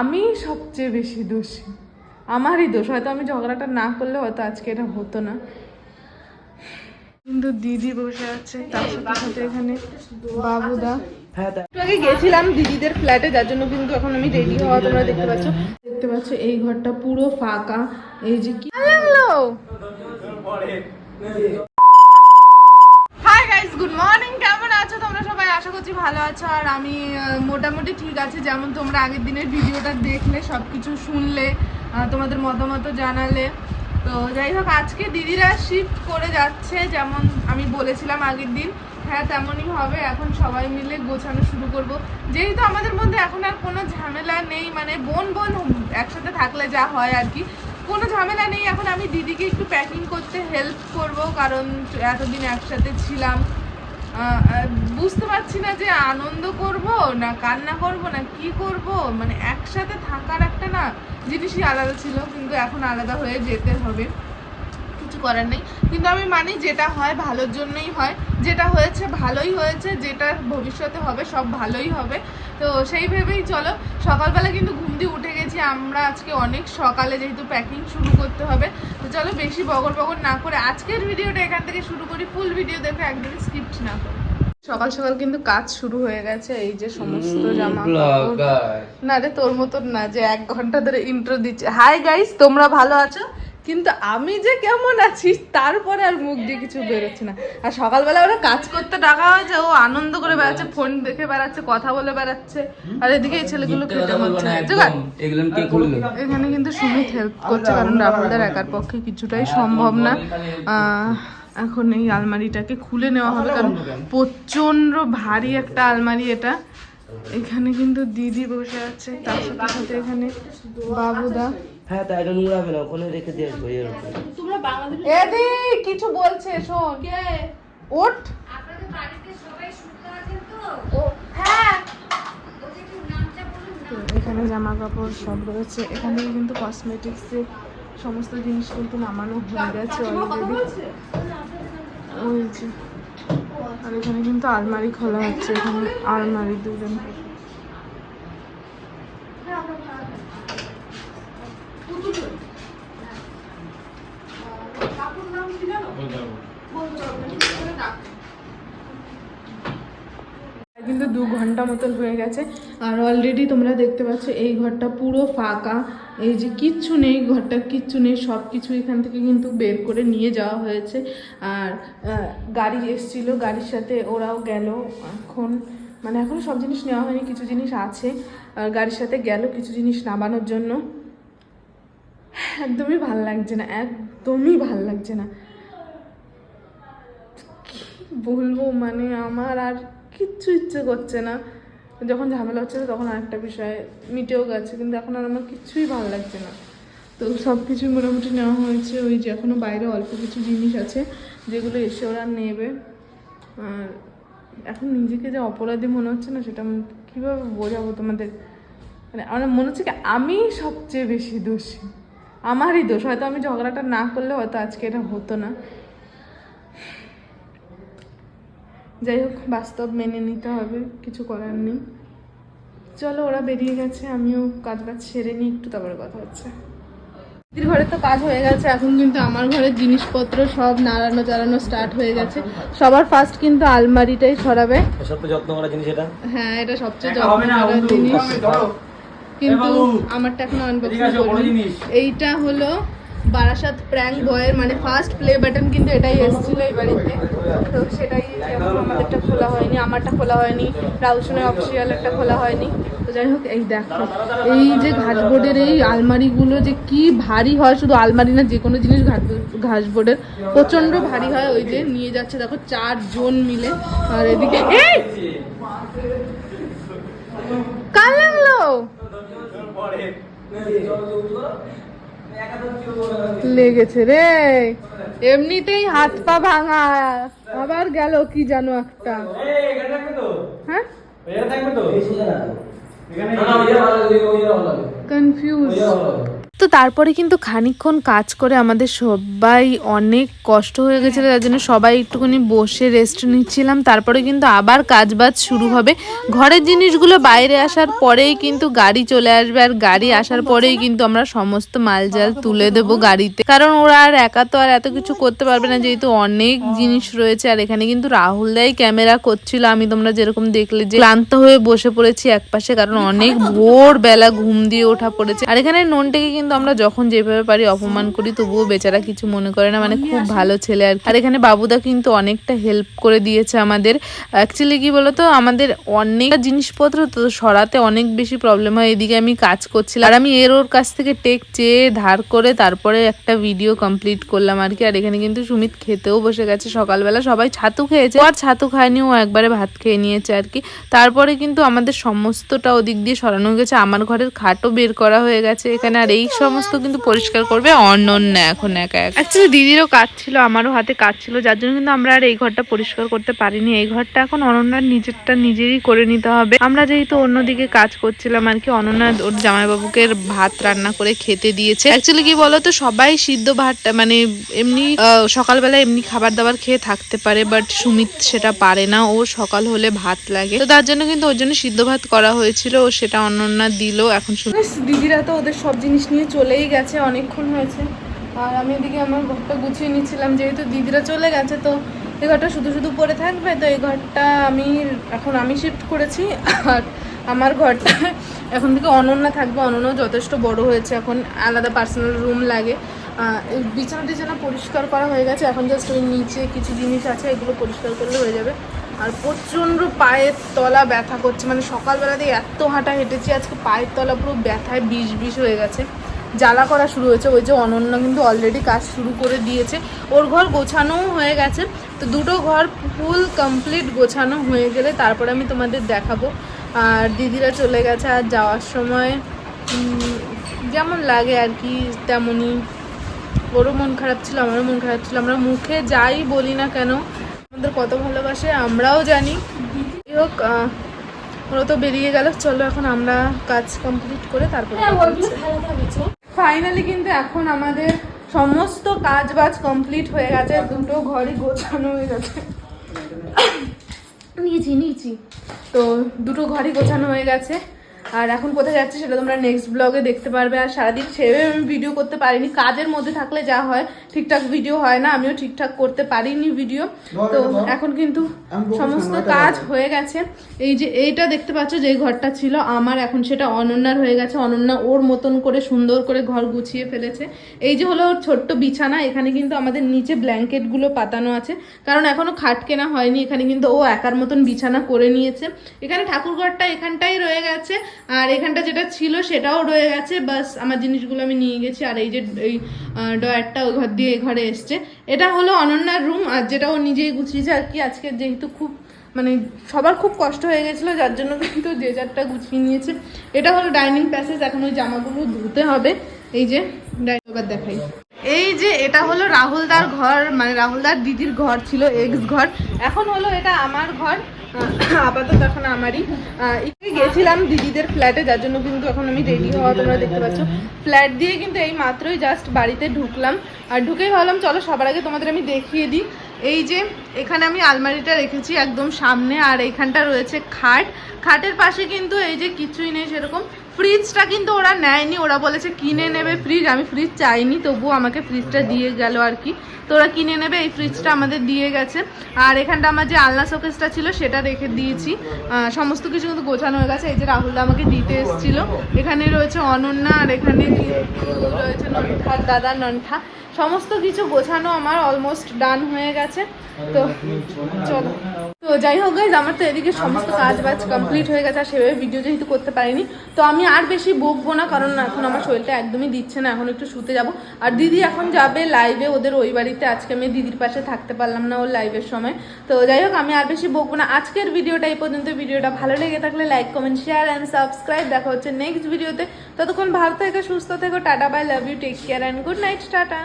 আমি সবচেয়ে বেশি দোষী। আমারই দোষ। হয়তো আমি ঝগড়াটা না করলে হয়তো আজকে এটা হতো না। কিন্তু দিদি বসে আছে তার সাথে সাথে এখানে বাবুদা। একটু আগে গেছিলাম দিদিদের ফ্ল্যাটে যার জন্য কিন্তু এখন আমি রেডি হওয়া তোমরা দেখতে পাচ্ছ। দেখতে পাচ্ছ এই ঘরটা পুরো ফাঁকা। এই যে কি লাগল? গাইস গুড মর্নিং কেমন আছো? তোমরা সবাই আশা করছি ভালো আছো। আর আমি মোটামুটি ঠিক আছে। যেমন তোমরা আগের দিনের ভিডিওটা দেখলে সব কিছু শুনলে তোমাদের মতামত জানালে। তো যাই হোক, আজকে দিদিরা শিফট করে যাচ্ছে। যেমন আমি বলেছিলাম আগের দিন হ্যাঁ তেমনই হবে। এখন সবাই মিলে গোছানো শুরু করব। যেহেতু আমাদের মধ্যে এখন আর কোনো ঝামেলা নেই মানে বোন বোন একসাথে থাকলে যা হয় আর কি কোনো ঝামেলা নেই। এখন আমি দিদিকে একটু প্যাকিং করতে হেল্প করব, কারণ এতদিন একসাথে ছিলাম। বুঝতে পারছি না যে আনন্দ করব না কান্না করব না কি করব। মানে একসাথে থাকার একটা না জিনিসই আলাদা ছিল, কিন্তু এখন আলাদা হয়ে যেতে হবে। করার নেই। কিন্তু আমি মানি যেটা হয় ভালোর জন্যই হয়। যেটা হয়েছে ভালোই হয়েছে যেটা ভবিষ্যতে হবে সব ভালোই হবে। তো সেই ভেবেই চলো সকালবেলা কিন্তু ঘুম দিয়ে উঠে গেছি। আমরা আজকে অনেক সকালে যেহেতু প্যাকিং শুরু করতে হবে তো চলো বেশি বগর বগর না করে আজকের ভিডিওটা এখান থেকে শুরু করি। ফুল ভিডিও দেখে একদমই স্কিপ্ট না করি। সকাল সকাল কিন্তু কাজ শুরু হয়ে গেছে এই যে সমস্ত জামা না রে তোর মতন না যে এক ঘণ্টা ধরে ইন্ট্রো দিচ্ছে। হাই গাইস তোমরা ভালো আছো? কিন্তু আমি যে কেমন আছি তারপরে আর মুখ দিয়ে কিছু বেরোচ্ছে না। আর সকালবেলা ওরা কাজ করতে ডাকা হয়েছে ও আনন্দ করে বেড়াচ্ছে ফোন দেখে বেড়াচ্ছে কথা বলে বেড়াচ্ছে। আর এদিকে এই ছেলেগুলো খেটে হচ্ছে এখানে কিন্তু সুমিত হেল্প করছে কারণ রাহুলদার একার পক্ষে কিছুটাই সম্ভব না। এখন এই আলমারিটাকে খুলে নেওয়া হবে কারণ প্রচণ্ড ভারী একটা আলমারি এটা। এখানে কিন্তু দিদি বসে আছে তার সাথে সাথে এখানে বাবুদা। হ্যাঁ তাই এটা নোংরাবে না ওখানে রেখে দিয়ে আসব এর উপরে এদি কিছু বলছে শোন। ওঠ। ও হ্যাঁ। এখানে জামা কাপড় সব রয়েছে। এখানে কিন্তু কসমেটিক্সের সমস্ত জিনিস কিন্তু নামানো হয়ে গেছে অলরেডি ওই যে। আর এখানে কিন্তু আলমারি খোলা হচ্ছে এখানে আলমারি দুজন কিন্তু দু ঘণ্টা মতন হয়ে গেছে। আর অলরেডি তোমরা দেখতে পাচ্ছ, এই ঘরটা পুরো ফাঁকা। এই যে কিচ্ছু নেই, ঘরটা কিচ্ছু নেই সব কিছু এখান থেকে কিন্তু বের করে নিয়ে যাওয়া হয়েছে। আর গাড়ি এসছিল, গাড়ির সাথে ওরাও গেল। এখন মানে এখন সব জিনিস নেওয়া হয়নি, কিছু জিনিস আছে। আর গাড়ির সাথে গেল কিছু জিনিস নামানোর জন্য। একদমই ভালো লাগছে না, একদমই ভালো লাগছে না। বলব মানে আমার আর কিচ্ছু ইচ্ছে করছে না। যখন ঝামেলা হচ্ছে তখন আরেকটা বিষয় মিটেও গেছে, কিন্তু এখন আর আমার কিচ্ছুই ভালো লাগছে না। তো সব কিছু মোটামুটি নেওয়া হয়েছে, ওই যে এখনও বাইরে অল্প কিছু জিনিস আছে, যেগুলো এসে ওরা নেবে। আর এখন নিজেকে যে অপরাধী মনে হচ্ছে না, সেটা কীভাবে বোঝাবো তোমাদের? মানে আমার মনে হচ্ছে কি আমি সবচেয়ে বেশি দোষী। আমারই দোষ, হয়তো আমি ঝগড়াটা না করলে হয়তো আজকে এটা হতো না। যাই হোক বাস্তব মেনে নিতে হবে কিছু করার নেই। চলো ওরা বেরিয়ে গেছে আমিও কাজ বাজ সেরে নিই একটু তারপরে কথা হচ্ছে। দিদির ঘরে তো কাজ হয়ে গেছে এখন কিন্তু আমার ঘরের জিনিসপত্র সব নাড়ানো চালানো স্টার্ট হয়ে গেছে। সবার ফার্স্ট কিন্তু আলমারিটাই সরাবে। সব যত্ন করা জিনিস এটা। হ্যাঁ এটা সবচেয়ে যত্ন করার জিনিস। কিন্তু আমারটা এখন আনবক্সিং এইটা হলো বারাসাত প্র্যাঙ্ক বয়ের মানে ফার্স্ট প্লে বাটন কিন্তু এটাই এসেছিল এই বাড়িতে। তো সেটাই আমাদেরটা খোলা হয়নি, আমারটা খোলা হয়নি, রাউসনের অফিসিয়াল একটা খোলা হয়নি। তো যাই হোক, এই দেখো, এই যে ঘাসবোর্ডের এই আলমারিগুলো যে কি ভারী হয়, শুধু আলমারি না যে কোনো জিনিস ঘাসবোর্ডের। প্রচণ্ড ভারী হয়, ওই যে নিয়ে যাচ্ছে, দেখো চারজন মিলে। আর এদিকে লাগল? লেগেছে রে। এমনিতেই হাত পা ভাঙা। আবার গেল কি জানো একটা। হ্যাঁ? কনফিউজ তো তারপরে কিন্তু খানিকক্ষণ কাজ করে আমাদের সবাই অনেক কষ্ট হয়ে গেছিল, তার জন্য সবাই একটুখানি বসে রেস্ট নিচ্ছিলাম। তারপরে কিন্তু আবার কাজ বাজ শুরু হবে। ঘরের জিনিসগুলো বাইরে আসার পরেই কিন্তু গাড়ি চলে আসবে আর গাড়ি আসার পরেই কিন্তু আমরা সমস্ত মালজাল তুলে দেবো গাড়িতে। কারণ ওরা আর একা তো আর এত কিছু করতে পারবে না, যেহেতু অনেক জিনিস রয়েছে। আর এখানে কিন্তু রাহুল দাই ক্যামেরা করছিল, আমি তোমরা যেরকম দেখলে যে ক্লান্ত হয়ে বসে পড়েছি একপাশে, কারণ অনেক ভোর বেলা ঘুম দিয়ে ওঠা পড়েছে। আর এখানে ননটাকে কিন্তু আমরা যখন যেভাবে পারি অপমান করি তবুও বেচারা কিছু মনে করে না। মানে খুব ভালো ছেলে আর কি। আর এখানে বাবুদা কিন্তু অনেকটা হেল্প করে দিয়েছে আমাদের। অ্যাকচুয়ালি কি বলতো আমাদের অনেক জিনিসপত্র তো সরাতে অনেক বেশি প্রবলেম হয়। এদিকে আমি কাজ করছিলাম। আর আমি এর ওর কাছ থেকে টেক চেয়ে ধার করে তারপরে একটা ভিডিও কমপ্লিট করলাম আর কি। আর এখানে কিন্তু সুমিত খেতেও বসে গেছে। সকালবেলা সবাই ছাতু খেয়েছে। আর ছাতু খায়নি ও একবারে ভাত খেয়ে নিয়েছে আর কি। তারপরে কিন্তু আমাদের সমস্তটা ওদিক দিয়ে সরানো গেছে। আমার ঘরের খাটও বের করা হয়ে গেছে এখানে। আর এই সমস্ত কিন্তু পরিষ্কার করবে অনন্যা এখন একা একা। অ্যাকচুয়ালি দিদিরও কাজ ছিল আমারও হাতে কাজ ছিল যার জন্য কিন্তু আমরা আর এই ঘরটা পরিষ্কার করতে পারিনি। এই ঘরটা এখন অনন্যার নিজেরটা নিজেরই করে নিতে হবে। আমরা যেহেতু অন্যদিকে কাজ করছিলাম আর কি অনন্যা ওর জামাইবাবুকে ভাত রান্না করে খেতে দিয়েছে। অ্যাকচুয়ালি কি বলতো সবাই সিদ্ধ ভাতটা মানে এমনি আহ, সকালবেলা এমনি খাবার দাবার খেয়ে থাকতে পারে বাট সুমিত সেটা পারে না। ও সকাল হলে ভাত লাগে। তো তার জন্য কিন্তু ওর জন্য সিদ্ধ ভাত করা হয়েছিল ও সেটা অনন্যা দিল এখন দিদিরা তো ওদের সব জিনিস নিয়ে চলেই গেছে, অনেকক্ষণ হয়েছে। আর আমি এদিকে আমার ঘরটা গুছিয়ে নিচ্ছিলাম, যেহেতু দিদিরা চলে গেছে, তো এই ঘরটা শুধু শুধু পড়ে থাকবে, তো এই ঘরটা আমি, এখন আমি শিফট করেছি, আর আমার ঘরটা এখন থেকে অনন্যা থাকবে। অনন্যাও যথেষ্ট বড় হয়েছে, এখন আলাদা পার্সোনাল রুম লাগে। বিছানা টিছানা পরিষ্কার করা হয়ে গেছে, এখন জাস্ট ওই নিচে কিছু জিনিস আছে, এগুলো পরিষ্কার করলে হয়ে যাবে। আর প্রচণ্ড পায়ের তলা ব্যথা করছে মানে সকালবেলাতে এত হাঁটা হেঁটেছি, আজকে পায়ের তলা পুরো ব্যথায় বিষ বিষ হয়ে গেছে। জ্বালা করা শুরু হয়েছে। ওই যে অনন্য কিন্তু অলরেডি কাজ শুরু করে দিয়েছে। ওর ঘর গোছানোও হয়ে গেছে। তো দুটো ঘর ফুল কমপ্লিট গোছানো হয়ে গেলে তারপরে আমি তোমাদের দেখাবো। আর দিদিরা চলে গেছে আর যাওয়ার সময়। যেমন লাগে আর কি, তেমনই। ওরও মন খারাপ ছিল, আমারও মন খারাপ ছিল। আমরা মুখে যাই বলি না কেন, আমাদের কত ভালোবাসে আমরাও জানি। হোক ওরা তো বেরিয়ে গেল। চলো এখন আমরা কাজ কমপ্লিট করে তারপরে ফাইনালি কিন্তু এখন আমাদের সমস্ত কাজ বাজ কমপ্লিট হয়ে গেছে, দুটো ঘরই গোছানো হয়ে গেছে। নিয়েছি নিয়েছি, তো দুটো ঘরই গোছানো হয়ে গেছে। আর এখন কোথায় যাচ্ছে সেটা তোমরা নেক্সট ব্লগে দেখতে পারবে। আর সারাদিন সেভাবে আমি ভিডিও করতে পারিনি। কাজের মধ্যে থাকলে যা হয় ঠিকঠাক ভিডিও হয় না আমিও ঠিকঠাক করতে পারিনি ভিডিও তো এখন কিন্তু সমস্ত কাজ হয়ে গেছে। এই যে এইটা দেখতে পাচ্ছ যে ঘরটা ছিল আমার এখন সেটা অনন্যার হয়ে গেছে। অনন্যা ওর মতন করে সুন্দর করে ঘর গুছিয়ে ফেলেছে। এই যে হলো ওর ছোট্ট বিছানা এখানে কিন্তু আমাদের নিচে ব্ল্যাঙ্কেটগুলো পাতানো আছে। কারণ এখনও খাট কেনা হয়নি এখানে কিন্তু ও একার মতন বিছানা করে নিয়েছে। এখানে ঠাকুর ঘরটা এখানটাই রয়ে গেছে। আর এখানটা যেটা ছিল সেটাও রয়ে গেছে। বাস আমার জিনিসগুলো আমি নিয়ে গেছি। আর এই যে, এই ডয়ারটা ওই ঘর দিয়ে ঘরে এসছে। এটা হলো অনন্যার রুম আর যেটা ও নিজেই গুছিয়েছে আর কি। আজকে যেহেতু খুব মানে সবার খুব কষ্ট হয়ে গেছিল, যার জন্য কিন্তু যে যারটা গুছিয়ে নিয়েছে। এটা হলো ডাইনিং প্যাসেজ। এখন ওই জামাগুলো ধুতে হবে। এই যে ডাইনিং দেখাই। এই যে, এটা হলো রাহুলদার ঘর। মানে রাহুলদার দিদির ঘর ছিল, এক্স ঘর। এখন হলো এটা আমার ঘর। আপাতত এখন আমারই একটু গেছিলাম দিদিদের ফ্ল্যাটে যার জন্য কিন্তু এখন আমি রেডি হওয়া তোমরা দেখতে পাচ্ছ। ফ্ল্যাট দিয়ে কিন্তু এই মাত্রই জাস্ট বাড়িতে ঢুকলাম। আর ঢুকেই ভাবলাম, চলো সবার আগে তোমাদের আমি দেখিয়ে দিই। এই যে এখানে আমি আলমারিটা রেখেছি একদম সামনে আর এইখানটা রয়েছে খাট। খাটের পাশে কিন্তু এই যে কিছুই নেই সেরকম। ফ্রিজটা কিন্তু ওরা নেয়নি ওরা বলেছে কিনে নেবে ফ্রিজ আমি ফ্রিজ চাইনি তবুও আমাকে ফ্রিজটা দিয়ে গেল আর কি। তো ওরা কিনে নেবে এই ফ্রিজটা আমাদের দিয়ে গেছে। আর এখানটা আমার যে আলনা শোকেসটা ছিল সেটা রেখে দিয়েছি। সমস্ত কিছু কিন্তু গোছানো হয়ে গেছে। এই যে রাহুলদা আমাকে দিতে এসেছিল। এখানে রয়েছে অনন্যা আর এখানে রয়েছে নন্ঠার দাদা নন্ঠা। সমস্ত কিছু গোছানো আমার অলমোস্ট ডান হয়ে গেছে। তো চলো। তো যাই হোক গাইজ আমার তো এদিকে সমস্ত কাজ বাজ কমপ্লিট হয়ে গেছে, আর সেভাবে ভিডিও যেহেতু করতে পারিনি, তো আমি আর বেশি বকবো না, কারণ এখন আমার শরীরটা একদমই দিচ্ছে না, এখন একটু শুতে যাব। আর দিদি এখন যাবে লাইভে ওদের ওই বাড়িতে, আজকে আমি দিদির পাশে থাকতে পারলাম না ওর লাইভের সময়। তো যাই হোক, আমি আর বেশি বকবো না। আজকের ভিডিওটা এই পর্যন্ত ভিডিওটা ভালো লেগে থাকলে like comment share and subscribe দেখা হচ্ছে নেক্সট ভিডিওতে ততক্ষণ ভালো থেকে, সুস্থ থেকো, tata bye love you take care and good night tata.